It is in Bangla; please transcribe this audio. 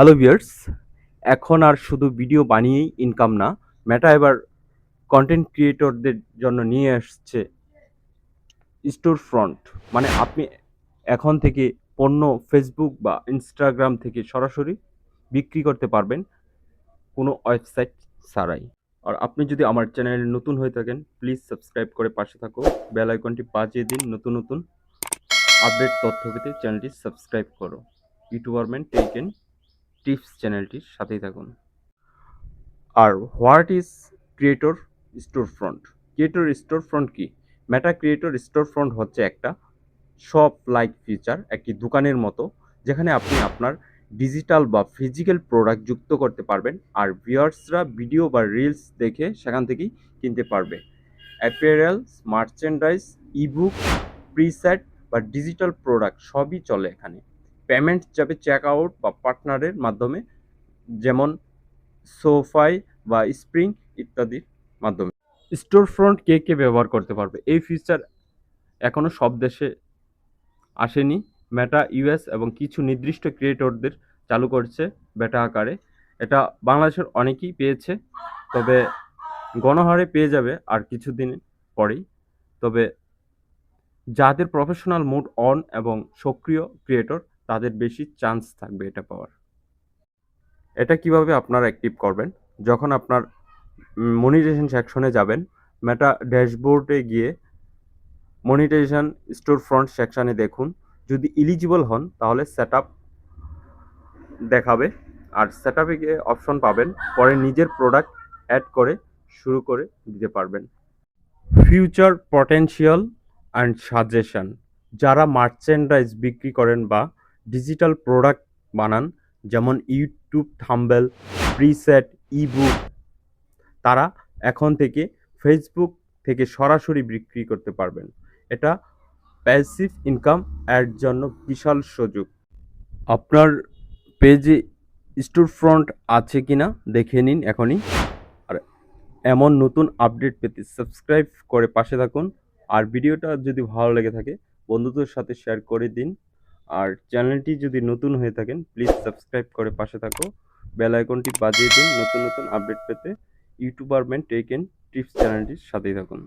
হ্যালো ভিউয়ার্স, এখন আর শুধু ভিডিও বানিয়েই ইনকাম না মেটা এবার কন্টেন্ট ক্রিয়েটরদের জন্য নিয়ে আসছে স্টোর ফ্রন্ট মানে আপনি এখন থেকে পণ্য ফেসবুক বা ইনস্টাগ্রাম থেকে সরাসরি বিক্রি করতে পারবেন কোনো ওয়েবসাইট ছাড়াই। আর আপনি যদি আমার চ্যানেলে নতুন হয়ে থাকেন প্লিজ সাবস্ক্রাইব করে পাশে থাকো বেল আইকনটি বাজিয়ে দিন নতুন নতুন আপডেট তথ্য পেতে চ্যানেলটি সাবস্ক্রাইব করো। ইউটিউবারম্যান টেকেন টিপস চ্যানেলটির সাথেই থাকুন। আর what is creator store front creator store front কি? মেটা ক্রিয়েটর স্টোর ফ্রন্ট হচ্ছে একটা শপ লাইক ফিচার একটি দোকানের মতো, যেখানে আপনি আপনার ডিজিটাল বা ফিজিক্যাল প্রোডাক্ট যুক্ত করতে পারবেন, আর ভিউয়ার্সরা ভিডিও বা রিলস দেখে সেখান থেকেই কিনতে পারবে। অ্যাপিয়ারেলস মার্চেন্ডাইজ ইবুক প্রিসেট বা ডিজিটাল প্রোডাক্ট সবই চলে এখানে। পেমেন্ট যাবে চেক আউট বা পার্টনারের মাধ্যমে, যেমন সোফাই বা স্প্রিং ইত্যাদির মাধ্যমে। স্টোর ফ্রন্ট কে কে ব্যবহার করতে পারবে? এই ফিচার এখনও সব দেশে আসেনি। মেটা ইউএস এবং কিছু নির্দিষ্ট ক্রিয়েটরদের চালু করছে বেটা আকারে। এটা বাংলাদেশের অনেকেই পেয়েছে, তবে গণহারে পেয়ে যাবে আর কিছুদিন পরেই। তবে যাদের প্রফেশনাল মুড অন এবং সক্রিয় ক্রিয়েটর তাদের বেশি চান্স থাকবে এটা পাওয়ার। এটা কীভাবে আপনারা অ্যাক্টিভ করবেন? যখন আপনার মনিটাইজেশন সেকশনে যাবেন মেটা ড্যাশবোর্ডে গিয়ে মনিটাইজেশন স্টোর ফ্রন্ট সেকশানে দেখুন। যদি ইলিজিবল হন, তাহলে সেট দেখাবে। আর সেট আপে গিয়ে অপশন পাবেন, পরে নিজের প্রোডাক্ট অ্যাড করে শুরু করে দিতে পারবেন। ফিউচার পটেনশিয়াল অ্যান্ড সাজেশন যারা মার্চেন্ডাইজ বিক্রি করেন বা ডিজিটাল প্রোডাক্ট বানান, যেমন ইউটিউব থাম্বেল প্রিসেট ইবুক তারা এখন থেকে ফেসবুক থেকে সরাসরি বিক্রি করতে পারবেন। এটা প্যাসিভ ইনকাম এর জন্য বিশাল সুযোগ। আপনার পেজে স্টোর ফ্রন্ট আছে কিনা দেখে নিন এখনই। আর এমন নতুন আপডেট পেতে সাবস্ক্রাইব করে পাশে থাকুন। আর ভিডিওটা যদি ভালো লেগে থাকে, বন্ধুদের সাথে শেয়ার করে দিন। আর চ্যানেলটি যদি নতুন হয়ে থাকেন প্লিজ সাবস্ক্রাইব করে পাশে থাকো। বেল আইকনটি বাজিয়ে দিন। নতুন নতুন আপডেট পেতে ইউটিউবার ম্যান টেক টিপস চ্যানেলটির সাথেই থাকুন।